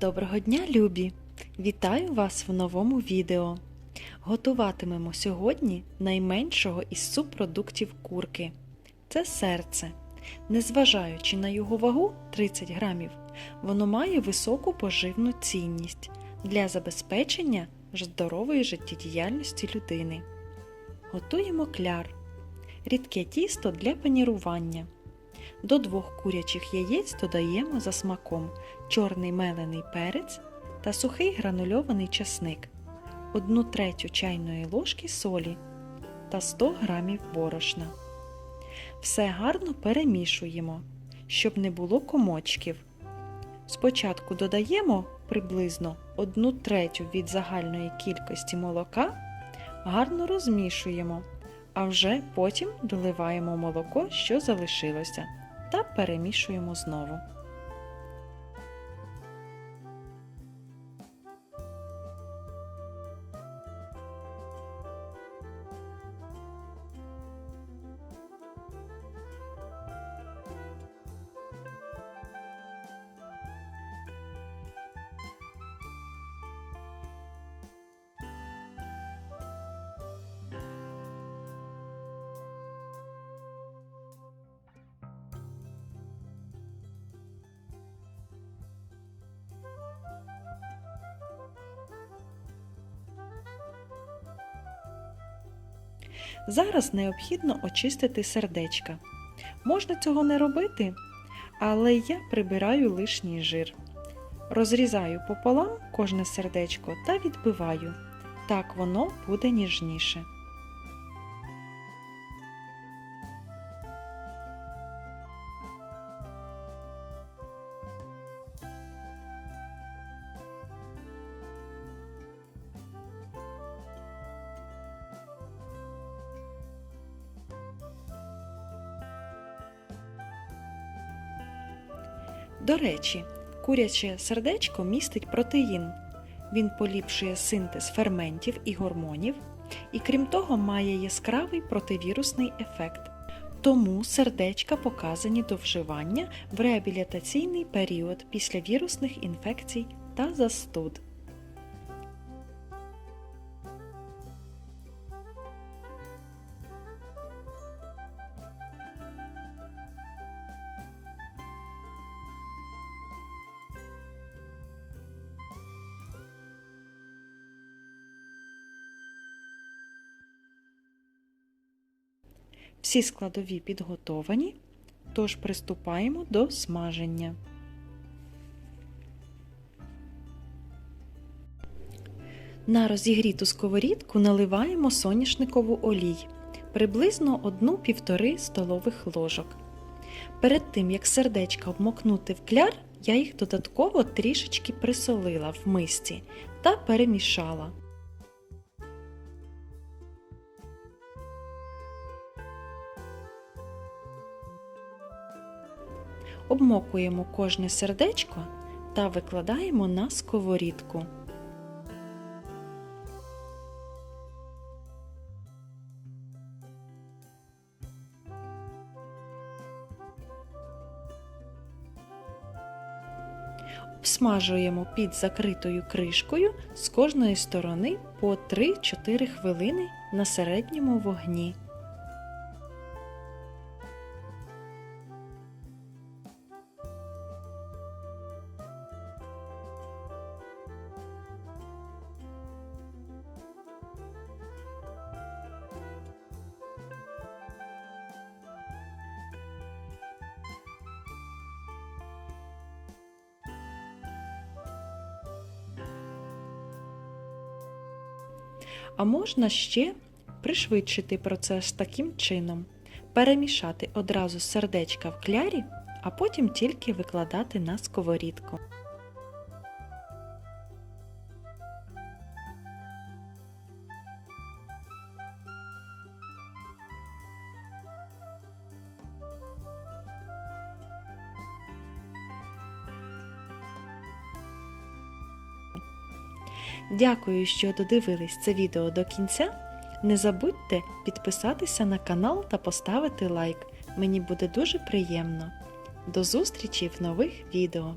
Доброго дня, любі! Вітаю вас в новому відео. Готуватимемо сьогодні найменшого із субпродуктів курки. Це серце. Незважаючи на його вагу 30 грамів, воно має високу поживну цінність для забезпечення здорової життєдіяльності людини. Готуємо кляр. Рідке тісто для панірування. До двох курячих яєць додаємо за смаком чорний мелений перець та сухий гранульований часник, 1 третю чайної ложки солі та 100 г борошна. Все гарно перемішуємо, щоб не було комочків. Спочатку додаємо приблизно 1 третю від загальної кількості молока, гарно розмішуємо, а вже потім доливаємо молоко, що залишилося, та перемішуємо знову. Зараз необхідно очистити сердечка. Можна цього не робити, але я прибираю лишній жир. Розрізаю пополам кожне сердечко та відбиваю. Так воно буде ніжніше. До речі, куряче сердечко містить протеїн. Він поліпшує синтез ферментів і гормонів, і крім того, має яскравий противірусний ефект. Тому сердечка показані до вживання в реабілітаційний період після вірусних інфекцій та застуд. Всі складові підготовані, тож приступаємо до смаження. На розігріту сковорідку наливаємо соняшникову олій приблизно 1-1,5 столових ложок. Перед тим, як сердечка обмокнути в кляр, я їх додатково трішечки присолила в мисці та перемішала. Обмокуємо кожне сердечко та викладаємо на сковорідку. Обсмажуємо під закритою кришкою з кожної сторони по 3-4 хвилини на середньому вогні. А можна ще пришвидшити процес таким чином: перемішати одразу сердечка в клярі, а потім тільки викладати на сковорідку. Дякую, що додивились це відео до кінця. Не забудьте підписатися на канал та поставити лайк. Мені буде дуже приємно. До зустрічі в нових відео!